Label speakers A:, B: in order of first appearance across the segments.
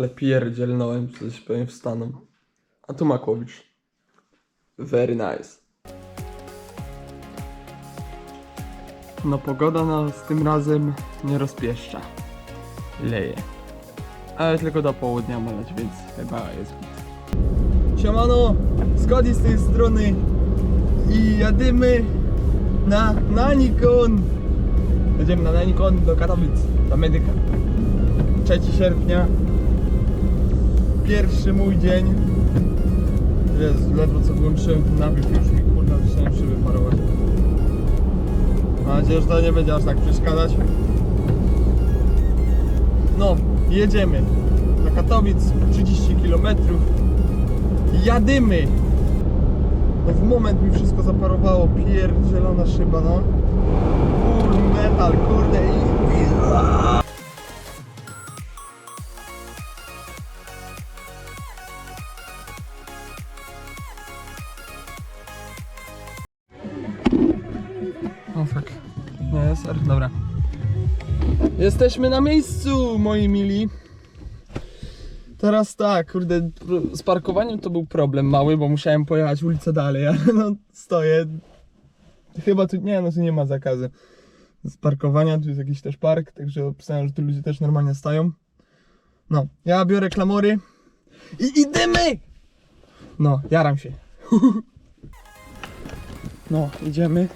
A: Ale pierdzielnąłem, coś powiem wstaną. A tu Makłowicz. Very nice. No pogoda nas tym razem nie rozpieszcza. Leje. Ale tylko do południa ma leć, więc chyba jest git. Siemano, Skodi z tej strony i jadymy na Nanikon. Jedziemy na Nanikon do Katowic, do Medyka. 3 sierpnia. Pierwszy mój dzień. Jest ledwo co włączyłem nawyk już mi kurwa zacząłem szyby parować. Mam nadzieję, że to nie będzie aż tak przeszkadzać. No, jedziemy do Katowic, 30 km. Jadymy! No w moment mi wszystko zaparowało, pierdzielona szyba, no. Full metal, kurde i... Jesteśmy na miejscu, moi mili. Teraz tak, kurde, z parkowaniem to był problem mały, bo musiałem pojechać ulicę dalej, ale no stoję. Chyba tu, nie, no tu nie ma zakazu. Z parkowania, tu jest jakiś też park, także opisałem, że tu ludzie też normalnie stają. No, ja biorę klamory i idziemy! No, jaram się. No, idziemy.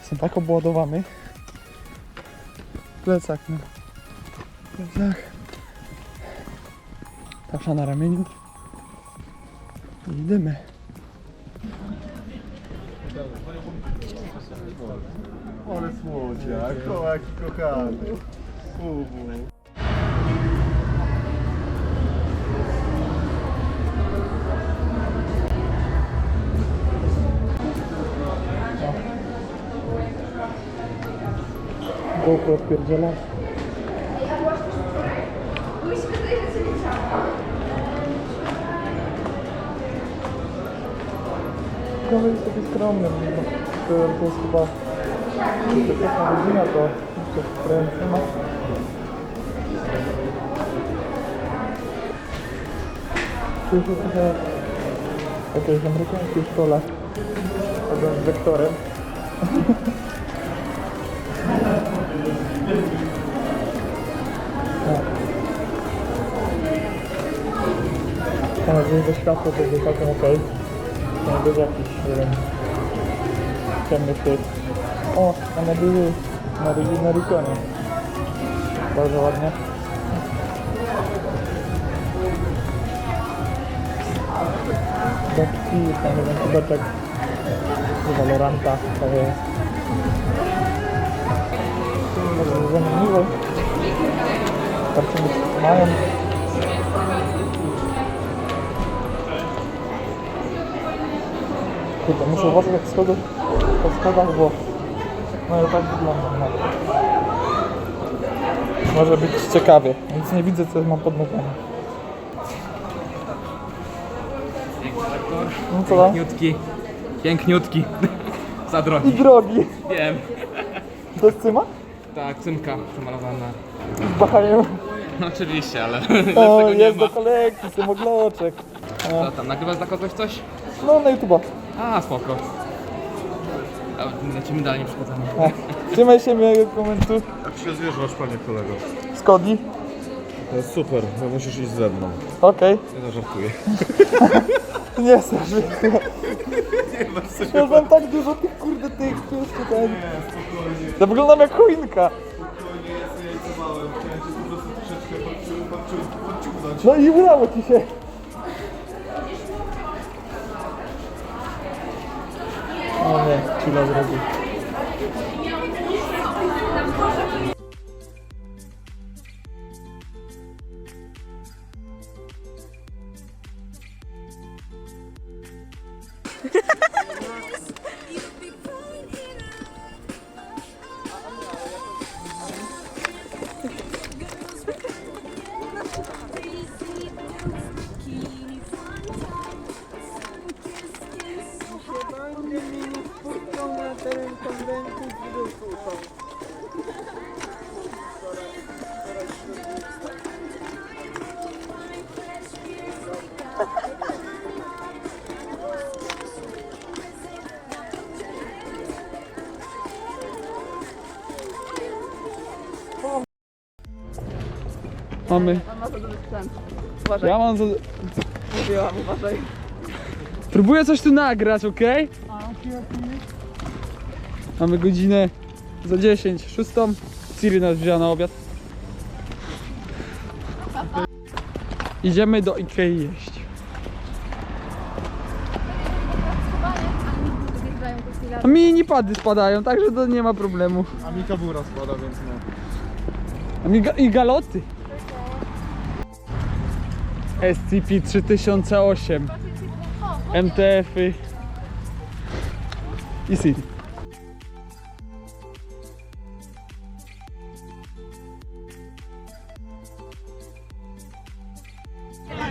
A: Jestem tak obładowany. Plecak, no. Plecak. Tasza na ramieniu. I idziemy.
B: Ale słodziak, kołak kochany.
A: GoPro odpierdziela. Ciekawe jest taki skromny, bo to, jest chyba pierwsza godzina, to jeszcze kręcę. Tu jest trochę w jakiejś amerykańskiej szkole. z wektorem. Mam nadzieję, że światło będzie całkiem ok. To nie będzie jakiś, nie wiem, ciemny szczyt. O, one były na, Ry- na Rykonie. Bardzo ładnie. Taki, tam jeden kubeczek z Valoranta, to jest. Zobaczymy, co mają. Kurde, muszę uważać jak schodzę po schodach, bo no ale tak wygląda. No. Może być ciekawie, więc nie widzę co mam pod nogami. No co tam?
C: Piękniutki, piękniutki. Za
A: I
C: drogi.
A: drogi.
C: Wiem.
A: To jest cyma?
C: Tak, cynka przemalowana.
A: Z Bachajem.
C: No oczywiście, ale
A: O,
C: lepszego nie
A: jest
C: ma.
A: do kolekcji, cymogloczek.
C: Co tam, nagrywasz dla kogoś coś?
A: No na YouTube'a.
C: A, spoko. A, Lecimy dalej, nie przeszkadzamy.
A: Trzymaj się miłego komentu.
B: Jak się zwierzasz, panie kolego?
A: Skodi.
B: To jest super, bo musisz iść ze mną.
A: Okej.
B: Nie no, żartuję.
A: Nie strasz. Ja mam tak dużo tych kurde tekstów tutaj. Nie, Ja wyglądam jak choinka.
B: Spokojnie, ja sobie jajcowałem. Chciałem cię po prostu troszeczkę podciu- podciu- podciągnąć.
A: No i udało ci się. O nie, chwila drogi. teren
D: konwentu z Wilkuchą. Mamy. Ma. Uważaj,
A: Ja mam za...
D: mówiłam, uważaj.
A: Spróbuję coś tu nagrać, okej? Okay? Mamy godzinę za 10, szóstą. Siri nas wzięła na obiad. Idziemy do Ikei jeść. A mini pady spadają, także to nie ma problemu.
B: A mi kabura spada, więc no.
A: A mi ga- I galoty. SCP 3008 MTF-y i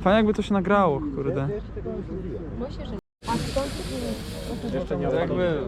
A: Fajnie jakby to się nagrało, kurde. Jeszcze nie jakby...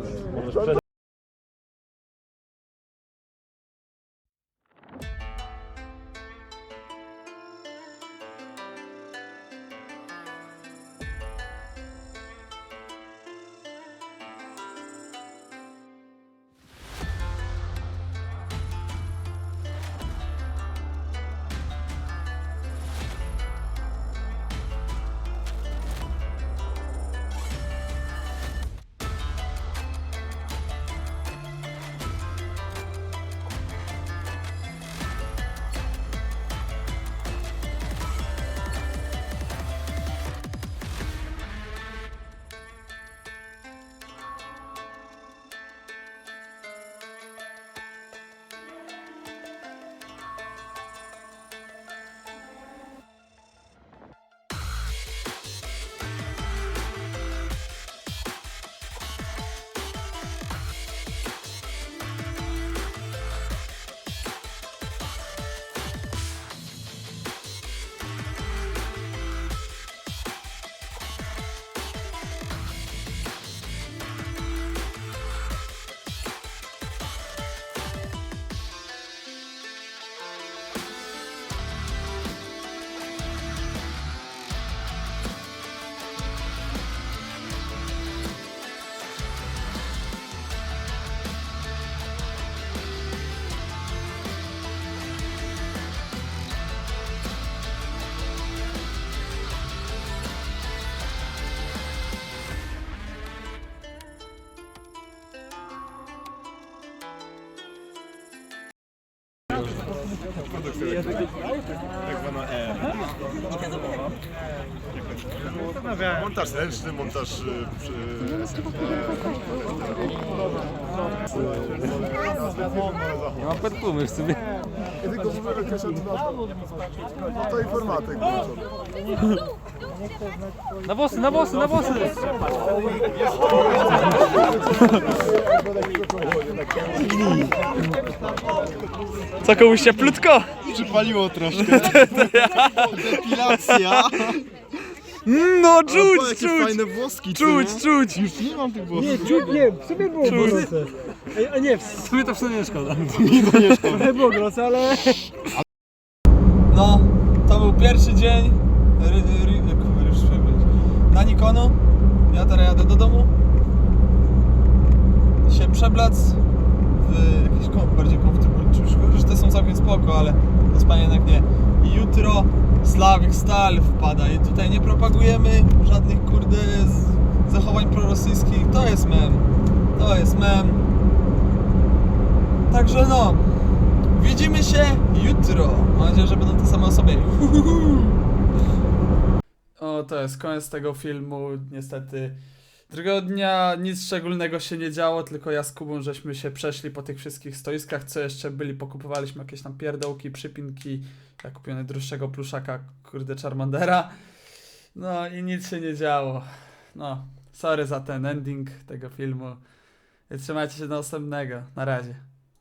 E: Montaż ręczny, montaż y, przy,
C: Nie ma perfumy w sobie.
E: tylko w ogóle wyszedł na to informatyk.
C: Na włosy, na włosy, na włosy!
A: Co komuś się plutko?
E: Przypaliło troszkę. Depilacja.
A: No czuć, czuć,
E: fajne włoski.
A: czuć,
E: nie?
A: czuć.
E: Już nie mam tych włosów.
F: Nie, w sumie było gorące. Ej, A nie, w
C: Sobie to w sumie nie szkoda.
F: sumie było gorące, ale...
A: No, to był pierwszy dzień ry, ry, kurwa, już przebyć. na Nikonu. Ja teraz jadę do domu. Się przeblec jakieś kom, bardziej komfortowe ciuszki. Już te są całkiem spoko, ale do spania jednak nie. Jutro Slawik Stal wpada i tutaj nie propagujemy żadnych kurde zachowań prorosyjskich. To jest mem. To jest mem. Także no, Widzimy się jutro. Mam nadzieję, że będą te same osoby. O, to jest koniec tego filmu. Niestety drugiego dnia nic szczególnego się nie działo, tylko ja z Kubą żeśmy się przeszli po tych wszystkich stoiskach, co jeszcze byli, pokupowaliśmy jakieś tam pierdołki, przypinki. Ja kupiłem najdroższego pluszaka, kurde, Charmandera. No i nic się nie działo. No, sorry za ten ending tego filmu. Trzymajcie się do następnego. Na razie.